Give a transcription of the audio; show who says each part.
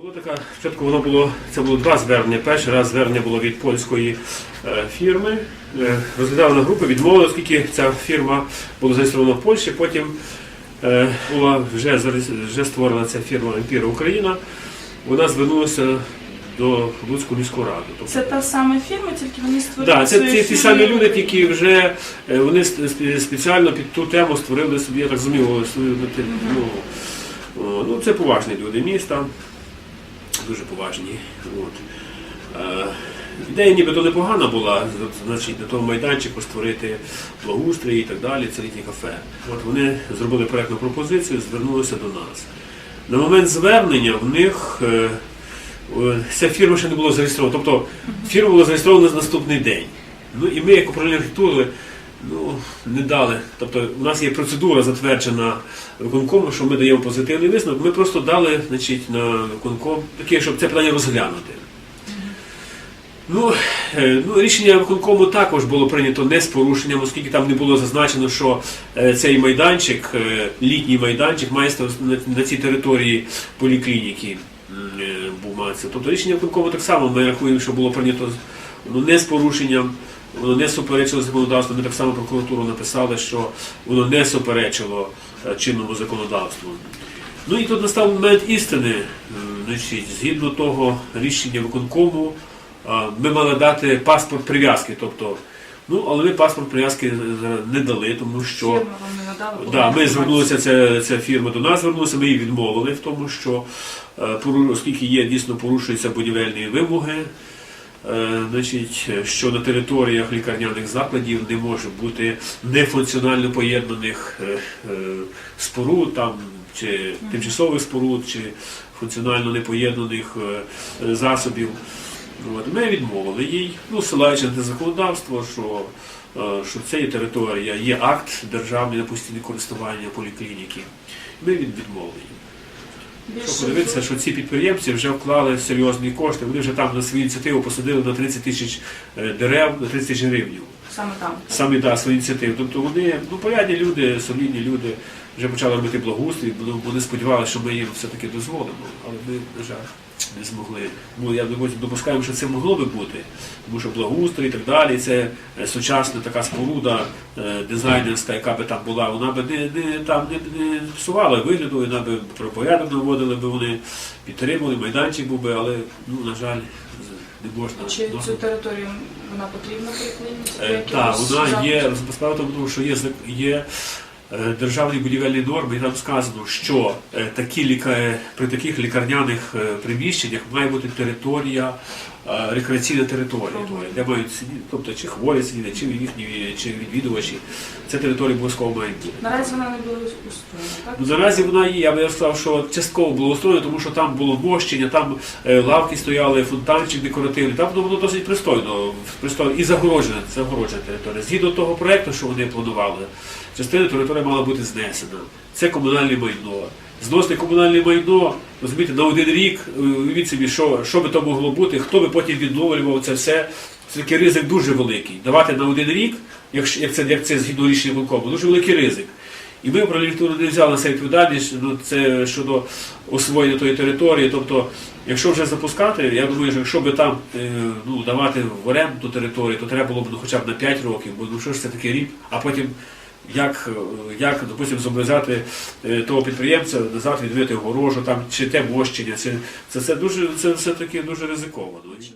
Speaker 1: Було така, спочатку воно було, це було два звернення. Перший раз звернення було від польської е, фірми. Е, розглядали на групи, відмовили, оскільки ця фірма була зареєстрована в Польщі. Потім е, була вже, вже створена ця фірма Емпіра Україна. Вона звернулася до Луцької міської ради. Тобто,
Speaker 2: Це та сама фірма, тільки вони створили
Speaker 1: Так, це
Speaker 2: свою
Speaker 1: ті, ті самі люди, які вже е, вони спеціально під ту тему створили собі, я так зрозумів, свою ну, ну, це поважні люди міста, дуже поважні. От. Е, Ідея нібито непогана була, значить, на тому майданчику створити благоустрій і так далі, це літнє кафе. От вони зробили проєктну пропозицію, звернулися до нас. На момент звернення в них е, е, ця фірма ще не була зареєстрована. Тобто фірма була зареєстрована на наступний день. Ну і ми, як управління архітектури, ну, не дали. Тобто у нас є процедура затверджена виконкомом, що ми даємо позитивний висновок. Ми просто дали значить, на виконком таке, щоб це питання розглянути. Ну, е, ну, рішення виконкому також було прийнято не з порушенням, оскільки там не було зазначено, що е, цей майданчик, е, літній майданчик, має на, цій території поліклініки Бумаці. Тобто рішення виконкому так само ми рахуємо, що було прийнято ну, не з порушенням, воно не суперечило законодавству. Ми так само прокуратуру написали, що воно не суперечило е, чинному законодавству. Ну і тут настав момент істини. Значить, згідно того рішення виконкому, ми мали дати паспорт прив'язки. Тобто, ну, але ми паспорт прив'язки не дали, тому що
Speaker 2: Фірма вам не надала.
Speaker 1: да, ми звернулися, ця, ця фірма до нас звернулася, ми її відмовили в тому, що е, оскільки є дійсно порушуються будівельні вимоги. е, Значить, що на територіях лікарняних закладів не може бути нефункціонально поєднаних е, споруд там, чи тимчасових споруд, чи функціонально непоєднаних засобів. От, ми відмовили їй, ну, ссилаючи на законодавство, що, е, що це є територія, є акт державний на постійне користування поліклініки. Ми відмовили їй.
Speaker 2: Більше
Speaker 1: Щоб подивитися, що ці підприємці вже вклали серйозні кошти, вони вже там на свою ініціативу посадили на 30 тисяч е, дерев, на 30 тисяч гривень.
Speaker 2: саме там.
Speaker 1: Самі да, свою ініціативу. Тобто вони ну, порядні люди, солідні люди, вже почали робити благоустрій, бо вони сподівалися, що ми їм все-таки дозволимо. Але ми, на жаль, не змогли. Ну, я допускаємо, що це могло би бути, тому що благоустрій і так далі, це е, сучасна така споруда е, дизайнерська, яка би там була, вона би не, не, там, не, не псувала вигляду, вона би про порядок наводили би вони, підтримували, майданчик був би, але, ну, на жаль, не можна.
Speaker 2: Чи цю територію вона потрібна поліклініці?
Speaker 1: Е, Так, вона є справа тому, що є є державні будівельні норми, і там сказано, що е, такі ліка... при таких лікарняних е, приміщеннях має бути територія, е, рекреаційна територія, де мають сидіти, тобто чи хворі сидіти, чи їхні чи відвідувачі. Це територія обов'язково має бути.
Speaker 2: Наразі вона не була устроєна, так?
Speaker 1: Ну, наразі вона є, я би сказав, що частково було устроєно, тому що там було мощення, там е, лавки стояли, фонтанчик декоративний, там воно було досить пристойно, пристойно і загороджена, загороджена територія. Згідно того проєкту, що вони планували, частина території мала бути знесена. Це комунальне майно. Зносити комунальне майно, розумієте, на один рік, е, уявіть собі, що, що би то могло бути, хто би потім відновлював це все. Це такий ризик дуже великий. Давати на один рік, якщо як це, як це згідно рішення виконкому, дуже великий ризик. І ми архітектури не взяли на себе відповідальність ну, це щодо освоєння тої території. Тобто, якщо вже запускати, я думаю, що якщо би там е, ну, давати в оренду територію, то треба було б ну, хоча б на 5 років, бо ну що ж це такий рік, а потім. Як, е, як допустим, зобов'язати е, того підприємця назад відвити огорожу, там чи те мощення, це, це, це дуже це все таки дуже ризиковано.